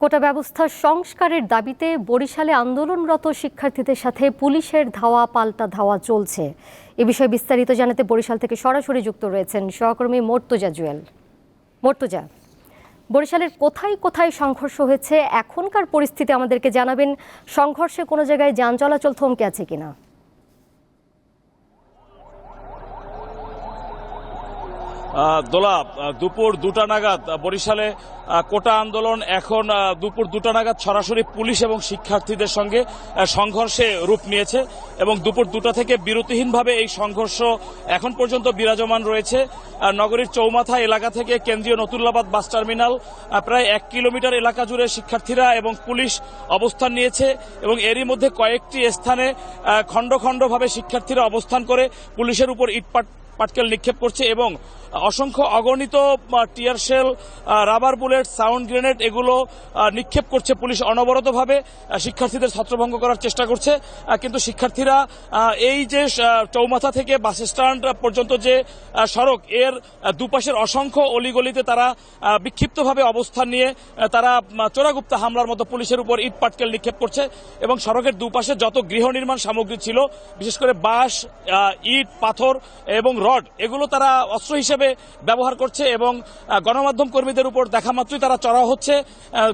কোটা ব্যবস্থা সংস্কারের দাবিতে বরিশালে আন্দোলনরত শিক্ষার্থীদের সাথে পুলিশের ধাওয়া, পাল্টা ধাওয়া চলছে। এ বিষয়ে বিস্তারিত জানাতে বরিশাল থেকে সরাসরি যুক্ত রয়েছেন সহকর্মী মর্তুজা জুয়েল। মর্তুজা, বরিশালের কোথায় কোথায় সংঘর্ষ হয়েছে? এখনকার পরিস্থিতি আমাদেরকে জানাবেন। সংঘর্ষে কোনো জায়গায় যান চলাচল থমকে আছে কিনা? দোলা দুপুর দুটা নাগাদ বরিশালে কোটা আন্দোলন এখন দুপুর দুটা নাগাদ সরাসরি পুলিশ এবং শিক্ষার্থীদের সঙ্গে সংঘর্ষে রূপ নিয়েছে এবং দুপুর দুটা থেকে বিরতিহীনভাবে এই সংঘর্ষ এখন পর্যন্ত বিরাজমান রয়েছে। নগরীর চৌমাথা এলাকা থেকে কেন্দ্রীয় নতুল্লাবাদ বাস টার্মিনাল প্রায় এক কিলোমিটার এলাকা জুড়ে শিক্ষার্থীরা এবং পুলিশ অবস্থান নিয়েছে এবং এরই মধ্যে কয়েকটি স্থানে খণ্ড খণ্ডভাবে শিক্ষার্থীরা অবস্থান করে পুলিশের উপর ইটপাট পাটকেল নিক্ষেপ করছে এবং অসংখ্য অগণিত tear shell rubber bullet, sound grenade এগুলো নিক্ষেপ করছে পুলিশ অনবরতভাবে। শিক্ষার্থীদের ছত্রভঙ্গ করার চেষ্টা করছে। কিন্তু শিক্ষার্থীরা এই যে চৌমাথা থেকে বাস স্ট্যান্ড পর্যন্ত যে সড়ক, এর দুপাশের অসংখ্য অলিগলিতে তারা বিক্ষিপ্তভাবে অবস্থান নিয়ে তারা চোরাগুপ্তা হামলার মতো পুলিশের উপর ইট পাটকেল নিক্ষেপ করছে এবং সড়কের দুপাশে যত গৃহ নির্মাণ সামগ্রী ছিল, বিশেষ করে বাঁশ ইট, পাথর এবং রড এগুলো তারা অস্ত্র হিসেবে ব্যবহার করছে এবং গণমাধ্যম কর্মীদের উপর দেখা মাত্রই তারা চড়া হচ্ছে।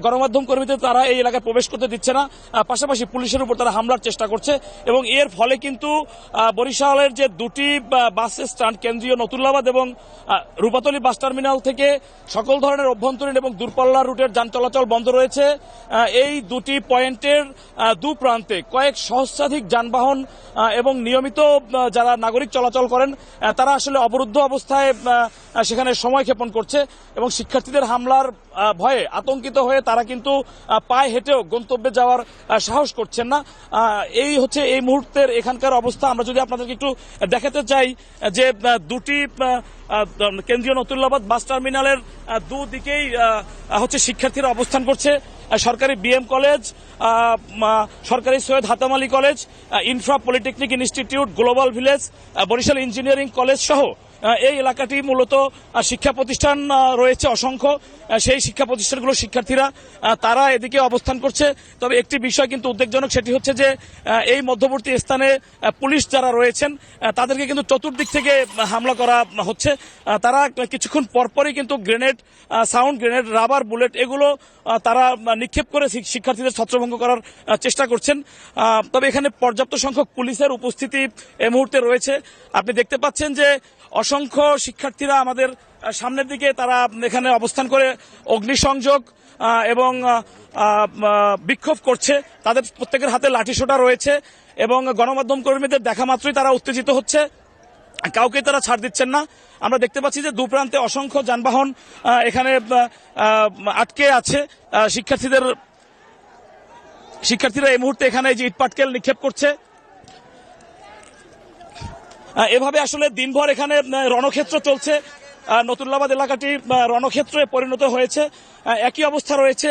গণমাধ্যম কর্মীদের তারা এই এলাকায় প্রবেশ করতে দিচ্ছে না। পাশাপাশি পুলিশের উপর তারা হামলার চেষ্টা করছে এবং এর ফলে কিন্তু বরিশালের যে দুটি বাস স্ট্যান্ড কেন্দ্রীয় নতুল্লাবাদ এবং রূপাতলী বাস টার্মিনাল থেকে সকল ধরনের অভ্যন্তরীণ এবং দূরপাল্লা রুটের যান চলাচল বন্ধ রয়েছে। এই দুটি পয়েন্টের দু প্রান্তে কয়েক সহস্রাধিক যানবাহন এবং নিয়মিত যারা নাগরিক চলাচল করেন আহ, তারা আসলে অবরুদ্ধ অবস্থায় সেখানে সময় ক্ষেপণ করছে এবং শিক্ষার্থীদের হামলার ভয়ে আতঙ্কিত হয়ে তারা কিন্তু পায়ে হেঁটেও গন্তব্যে যাওয়ার সাহস করছেন না। এই হচ্ছে এই মুহূর্তের এখানকার অবস্থা। আমরা যদি আপনাদেরকে একটু দেখাতে চাই যে দুটি কেন্দ্রীয় নতুল্লাবাদ বাস টার্মিনালের দুদিকেই হচ্ছে শিক্ষার্থীরা অবস্থান করছে। সরকারি বিএম কলেজ সরকারি Syed Hatem Ali college infra polytechnic institute global village Barishal engineering college সহ এই এলাকাটি মূলত শিক্ষা প্রতিষ্ঠান রয়েছে অসংখ্য। সেই শিক্ষা প্রতিষ্ঠানগুলোর শিক্ষার্থীরা তারা এদিকে অবস্থান করছে। তবে একটি বিষয় কিন্তু উদ্বেগজনক, সেটি হচ্ছে যে এই মধ্যবর্তী স্থানে পুলিশ যারা রয়েছেন তাদেরকে কিন্তু চতুর্দিক থেকে হামলা করা হচ্ছে। তারা কিছুক্ষণ পরপরই কিন্তু grenade sound grenade, rubber, bullet এগুলো তারা নিক্ষেপ করে শিক্ষার্থীদের ছত্রভঙ্গ করার চেষ্টা করছেন। তবে এখানে পর্যাপ্ত সংখ্যক পুলিশের উপস্থিতি এই মুহূর্তে রয়েছে। আপনি দেখতে পাচ্ছেন যে অসংখ্য শিক্ষার্থীরা আমাদের সামনের দিকে তারা এখানে অবস্থান করে অগ্নিসংযোগ এবং বিক্ষোভ করছে। তাদের প্রত্যেকের হাতে লাঠিসোঁটা রয়েছে এবং গণমাধ্যম কর্মীদের দেখা মাত্রই তারা উত্তেজিত হচ্ছে। কাউকে তারা ছাড় দিচ্ছেন না। আমরা দেখতে পাচ্ছি যে দু প্রান্তে অসংখ্য যানবাহন এখানে আটকে আছে। শিক্ষার্থীদের, শিক্ষার্থীরা এই মুহূর্তে এখানে যে ইটপাটকেল নিক্ষেপ করছে। এভাবে আসলে দিনভর এখানে রণক্ষেত্র চলছে। নতুল্লাবাদ এলাকাটি রণক্ষেত্রে পরিণত হয়েছে। একই অবস্থা রয়েছে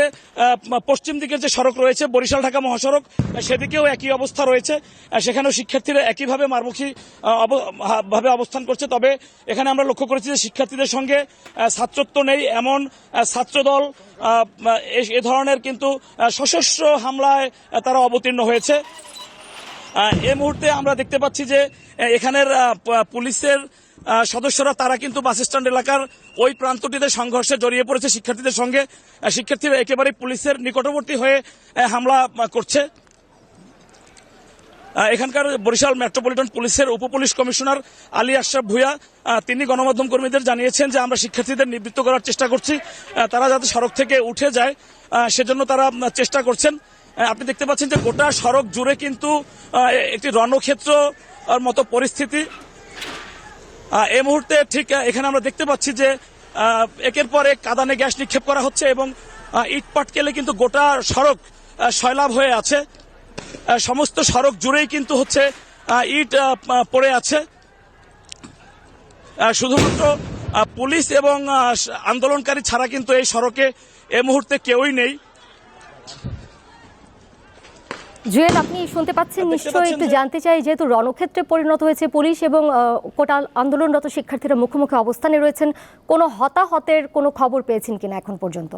পশ্চিম দিকের যে সড়ক রয়েছে, বরিশাল, ঢাকা মহাসড়ক সেদিকেও একই অবস্থা রয়েছে। সেখানেও শিক্ষার্থীরা একইভাবে মারমুখী ভাবে অবস্থান করছে। তবে এখানে আমরা লক্ষ্য করেছি যে শিক্ষার্থীদের সঙ্গে ছাত্রত্ব নেই। এমন ছাত্রদল এ ধরনের কিন্তু সশস্ত্র হামলায় তারা অবতীর্ণ হয়েছে। এই মুহূর্তে আমরা দেখতে পাচ্ছি যে এখানের পুলিশের সদস্যরা তারা কিন্তু বাস স্ট্যান্ড এলাকার ওই প্রান্তটিতে সংঘর্ষে জড়িয়ে পড়েছে শিক্ষার্থীদের সঙ্গে। শিক্ষার্থীরা একেবারে পুলিশের নিকটবর্তী হয়ে হামলা করছে। এখানকার বরিশাল মেট্রোপলিটন পুলিশের উপপুলিশ কমিশনার আলী আশরাফ ভুয়া তিনি গণমাধ্যম কর্মীদের জানিয়েছেন যে, আমরা শিক্ষার্থীদের নিবৃত্ত করার চেষ্টা করছি। তারা যাতে সড়ক থেকে উঠে যায় সেজন্য তারা চেষ্টা করছেন। আপনি দেখতে পাচ্ছেন যে গোটা সড়ক জুড়ে কিন্তু একটি রণক্ষেত্র মতো পরিস্থিতি। এই মুহূর্তে ঠিক এখানে আমরা দেখতে পাচ্ছি যে একের পর এক কাদানে গ্যাস নিক্ষেপ করা হচ্ছে এবং ইট পাটকেলে কিন্তু গোটা সড়ক সয়লাভ হয়ে আছে। সমস্ত সড়ক জুড়েই কিন্তু হচ্ছে ইট পড়ে আছে। শুধুমাত্র পুলিশ এবং আন্দোলনকারী ছাড়া কিন্তু এই সড়কে এ মুহূর্তে কেউই নেই। জুয়েল আপনি শুনতে পাচ্ছেন নিশ্চয়ই একটু জানতে চাই যেহেতু রণক্ষেত্রে পরিণত হয়েছে পুলিশ এবং কোটাল কোটা আন্দোলনরত শিক্ষার্থীরা মুখোমুখি অবস্থানে রয়েছেন কোনো হতাহতের কোনো খবর পেয়েছেন কিনা এখন পর্যন্ত?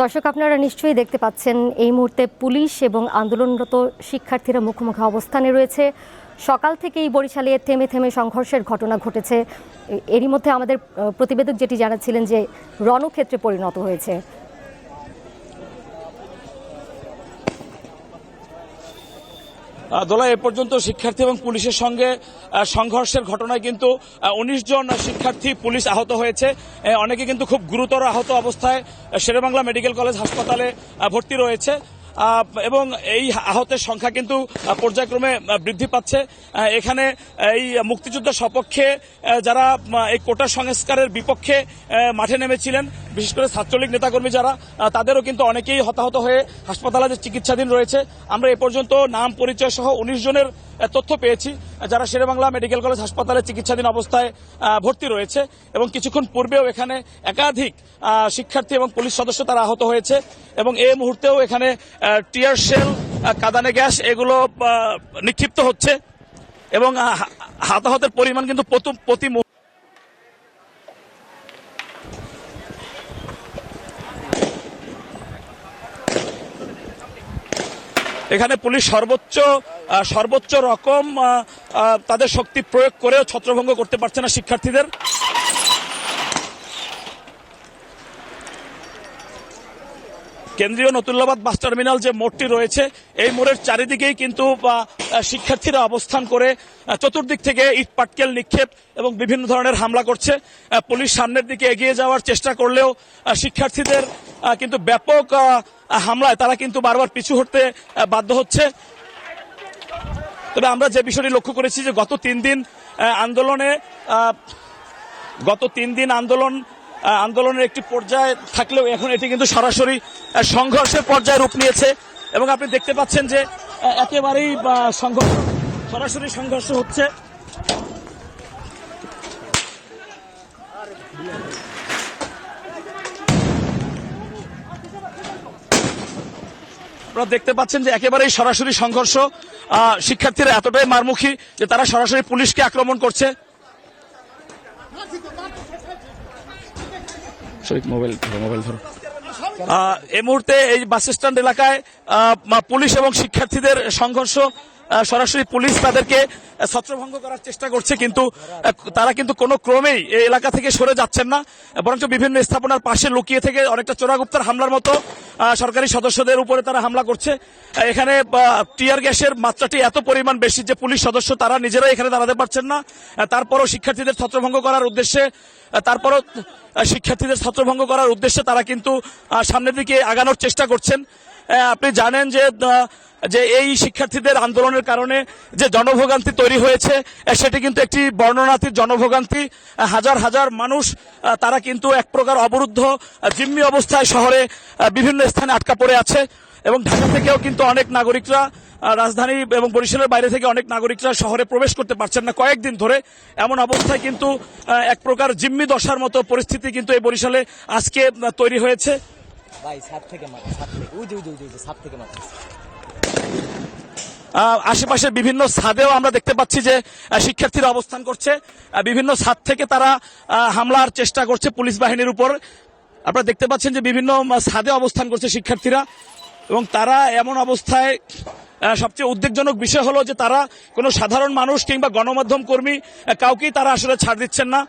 দর্শক, আপনারা নিশ্চয়ই দেখতে পাচ্ছেন এই মুহূর্তে পুলিশ এবং আন্দোলনরত শিক্ষার্থীরা মুখোমুখি অবস্থানে রয়েছে। সকাল থেকেই বরিশালে থেমে থেমে সংঘর্ষের ঘটনা ঘটেছে। এরই মধ্যে আমাদের প্রতিবেদক যেটি জানাচ্ছিলেন যে রণক্ষেত্রে পরিণত হয়েছে। দোলা এ পর্যন্ত শিক্ষার্থী এবং পুলিশের সঙ্গে সংঘর্ষের ঘটনায় কিন্তু উনিশ জন শিক্ষার্থী পুলিশ আহত হয়েছে। অনেকে কিন্তু খুব গুরুতর আহত অবস্থায় শেরেবাংলা মেডিকেল কলেজ হাসপাতালে ভর্তি রয়েছে। এবং এই আহতের সংখ্যা কিন্তু পর্যায়ক্রমে বৃদ্ধি পাচ্ছে। এখানে এই মুক্তিযুদ্ধ সপক্ষে যারা এই কোটা সংস্কারের বিপক্ষে মাঠে নেমেছিলেন, বিশেষ করে ছাত্রলীগ নেতাকর্মী যারা তাদেরও কিন্তু অনেকেই হতাহত হয়ে হাসপাতালে চিকিৎসাধীন রয়েছে। আমরা এ পর্যন্ত নাম পরিচয় সহ উনিশ জনের তথ্য পেয়েছি। যারা শেরেবাংলা মেডিকেল কলেজ হাসপাতালে চিকিৎসাধীন অবস্থায় ভর্তি রয়েছে এবং কিছুক্ষণ পূর্বেও এখানে একাধিক শিক্ষার্থী এবং পুলিশ সদস্য তারা আহত হয়েছে এবং এই মুহূর্তেও এখানে টিয়ার শেল কাদানে গ্যাস এগুলো নিক্ষিপ্ত হচ্ছে এবং হতাহতের পরিমাণ কিন্তু প্রতি- এখানে পুলিশ সর্বোচ্চ সর্বোচ্চ রকম তাদের শক্তি প্রয়োগ করেও ছত্রভঙ্গ করতে পারছে না শিক্ষার্থীদের। কেন্দ্রীয় নতুল্লাবাদ বাস টার্মিনাল যে মোড়টি রয়েছে, এই মোড়ের চারিদিকেই কিন্তু শিক্ষার্থীরা অবস্থান করে চতুর্দিক থেকে ইট, পাটকেল নিক্ষেপ এবং বিভিন্ন ধরনের হামলা করছে। পুলিশ সামনের দিকে এগিয়ে যাওয়ার চেষ্টা করলেও শিক্ষার্থীদের কিন্তু ব্যাপক হামলায় তারা কিন্তু বারবার পিছু হটতে বাধ্য হচ্ছে। তবে আমরা যে বিষয়টি লক্ষ্য করেছি যে গত তিন দিন আন্দোলনে গত তিন দিন আন্দোলন আন্দোলনের একটি পর্যায়ে থাকলেও এখন এটি কিন্তু সরাসরি সংঘর্ষের পর্যায়ে রূপ নিয়েছে। এবং আপনি দেখতে পাচ্ছেন যে একেবারেই সংঘর্ষ, সরাসরি সংঘর্ষ হচ্ছে। আপনারা দেখতে পাচ্ছেন যে একেবারেই সরাসরি সংঘর্ষ শিক্ষার্থীরা এতটাই মারমুখী যে তারা সরাসরি পুলিশকে আক্রমণ করছে। মোবাইল মোবাইল ধরো। আহ, এই মুহূর্তে এই বাস স্ট্যান্ড এলাকায় পুলিশ এবং শিক্ষার্থীদের সংঘর্ষ। সরাসরি পুলিশ তাদেরকে ছত্রভঙ্গ করার চেষ্টা করছে, কিন্তু তারা কিন্তু কোনো ক্রমেই এই এলাকা থেকে সরে যাচ্ছেন না। বরঞ্চ বিভিন্ন স্থাপনার পাশে লুকিয়ে থেকে অনেকটা চোরাগুপ্তার হামলার মতো সরকারি সদস্যদের উপরে তারা হামলা করছে। এখানে টিয়ার গ্যাসের মাত্রাটি এত পরিমাণ বেশি যে পুলিশ সদস্য তারা নিজেরাই এখানে দাঁড়াতে পারছেন না। তারপরও শিক্ষার্থীদের ছত্রভঙ্গ করার উদ্দেশ্যে তারপরও শিক্ষার্থীদের ছত্রভঙ্গ করার উদ্দেশ্যে তারা কিন্তু সামনের দিকে আগানোর চেষ্টা করছেন। আপনি জানেন যে যে এই শিক্ষার্থীদের আন্দোলনের কারণে যে জনভোগান্তি তৈরি হয়েছে সেটি কিন্তু একটি বর্ণনাতীত জনভোগান্তি। হাজার হাজার মানুষ তারা কিন্তু এক প্রকার অবরুদ্ধ জিম্মি অবস্থায় শহরে বিভিন্ন স্থানে আটকা পড়ে আছে এবং ঢাকা থেকেও কিন্তু অনেক নাগরিকরা রাজধানী এবং বরিশালের বাইরে থেকে অনেক নাগরিকরা শহরে প্রবেশ করতে পারছেন না কয়েকদিন ধরে। এমন অবস্থায় কিন্তু এক প্রকার জিম্মি দশার মতো পরিস্থিতি কিন্তু এই বরিশালে আজকে তৈরি হয়েছে। আশেপাশের বিভিন্ন ছাদেও আমরা দেখতে পাচ্ছি যে শিক্ষার্থীরা অবস্থান করছে। বিভিন্ন ছাদ থেকে তারা হামলার চেষ্টা করছে পুলিশ বাহিনীর উপর। আপনারা দেখতে পাচ্ছেন যে বিভিন্ন ছাদে অবস্থান করছে শিক্ষার্থীরা। এবং তারা এমন অবস্থায় সবচেয়ে উদ্বেগজনক বিষয় হলো যে তারা কোনো সাধারণ মানুষ কিংবা গণমাধ্যম কর্মী কাউকেই তারা আসলে ছাড় দিচ্ছেন না।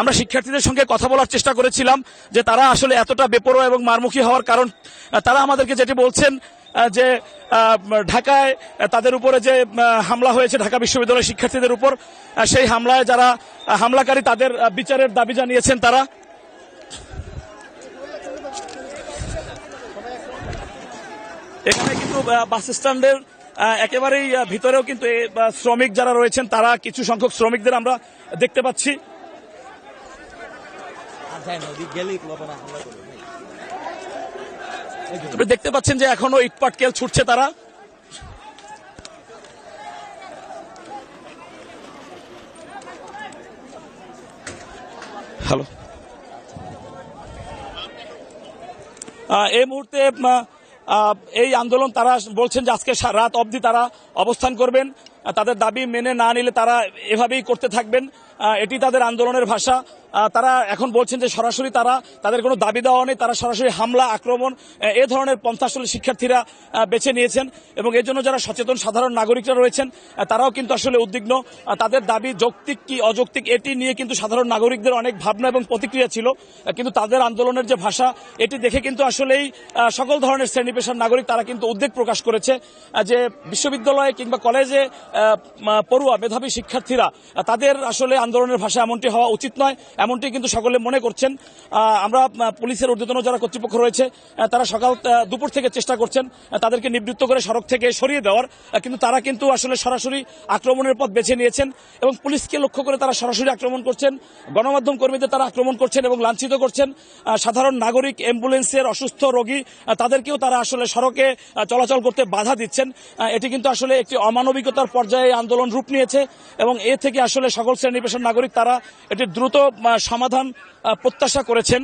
আমরা শিক্ষার্থীদের সঙ্গে কথা বলার চেষ্টা করেছিলাম যে তারা আসলে এতটা বেপরোয়া এবং মারমুখী হওয়ার কারণ তারা আমাদেরকে যেটি বলছেন যে ঢাকায় তাদের উপরে যে হামলা হয়েছে ঢাকা বিশ্ববিদ্যালয়ের শিক্ষার্থীদের উপর সেই হামলায় যারা হামলাকারী তাদের বিচারের দাবি জানিয়েছেন তারা। এখানে কিন্তু বাস স্ট্যান্ডের একেবারেই ভিতরেও কিন্তু শ্রমিক যারা রয়েছেন, তারা কিছু সংখ্যক শ্রমিকদের আমরা দেখতে পাচ্ছি। আপনি দেখতে পাচ্ছেন যে এখনও ইটপাটকেল ছুটছে তারা। হ্যালো এই মুহূর্তে এই আন্দোলন তারা বলছেন যে আজকে রাত অবধি তারা অবস্থান করবেন। তাদের দাবি মেনে না নিলে তারা এভাবেই করতে থাকবেন। এটি তাদের আন্দোলনের ভাষা। তারা এখন বলছেন যে সরাসরি তারা তাদের কোনো দাবি দেওয়া নেই তারা সরাসরি হামলা, আক্রমণ, এ ধরনের আসলে শিক্ষার্থীরা বেছে নিয়েছেন এবং এর জন্য যারা সচেতন সাধারণ নাগরিকরা রয়েছেন তারাও কিন্তু আসলে উদ্বিগ্ন। তাদের দাবি যৌক্তিক কি অযৌক্তিক, এটি নিয়ে কিন্তু সাধারণ নাগরিকদের অনেক ভাবনা এবং প্রতিক্রিয়া ছিল কিন্তু তাদের আন্দোলনের যে ভাষা, এটি দেখে কিন্তু আসলেই সকল ধরনের শ্রেণি পেশার নাগরিক তারা কিন্তু উদ্বেগ প্রকাশ করেছে যে বিশ্ববিদ্যালয়ে কিংবা কলেজে পড়ুয়া, মেধাবী শিক্ষার্থীরা তাদের আসলে আন্দোলনের ভাষা এমনটি হওয়া উচিত নয়। এমনটি কিন্তু সকলে মনে করছেন। আমরা পুলিশের ঊর্ধ্বতন যারা কর্তৃপক্ষ রয়েছে তারা সকাল দুপুর থেকে চেষ্টা করছেন তাদেরকে নিবৃত্ত করে সড়ক থেকে সরিয়ে দেওয়ার। কিন্তু তারা কিন্তু আসলে সরাসরি আক্রমণের পথ বেছে নিয়েছেন এবং পুলিশকে লক্ষ্য করে তারা সরাসরি আক্রমণ করছেন। গণমাধ্যম কর্মীদের তারা আক্রমণ করছেন এবং লাঞ্ছিত করছেন। সাধারণ নাগরিক, অ্যাম্বুলেন্সের অসুস্থ রোগী তাদেরকেও তারা আসলে সড়কে চলাচল করতে বাধা দিচ্ছেন। এটি কিন্তু আসলে একটি অমানবিকতার পর্যায়ে আন্দোলন রূপ নিয়েছে এবং এ থেকে আসলে সকল শ্রেণি পেশার নাগরিক তারা এটি দ্রুত সমাধান প্রত্যাশা করেছেন।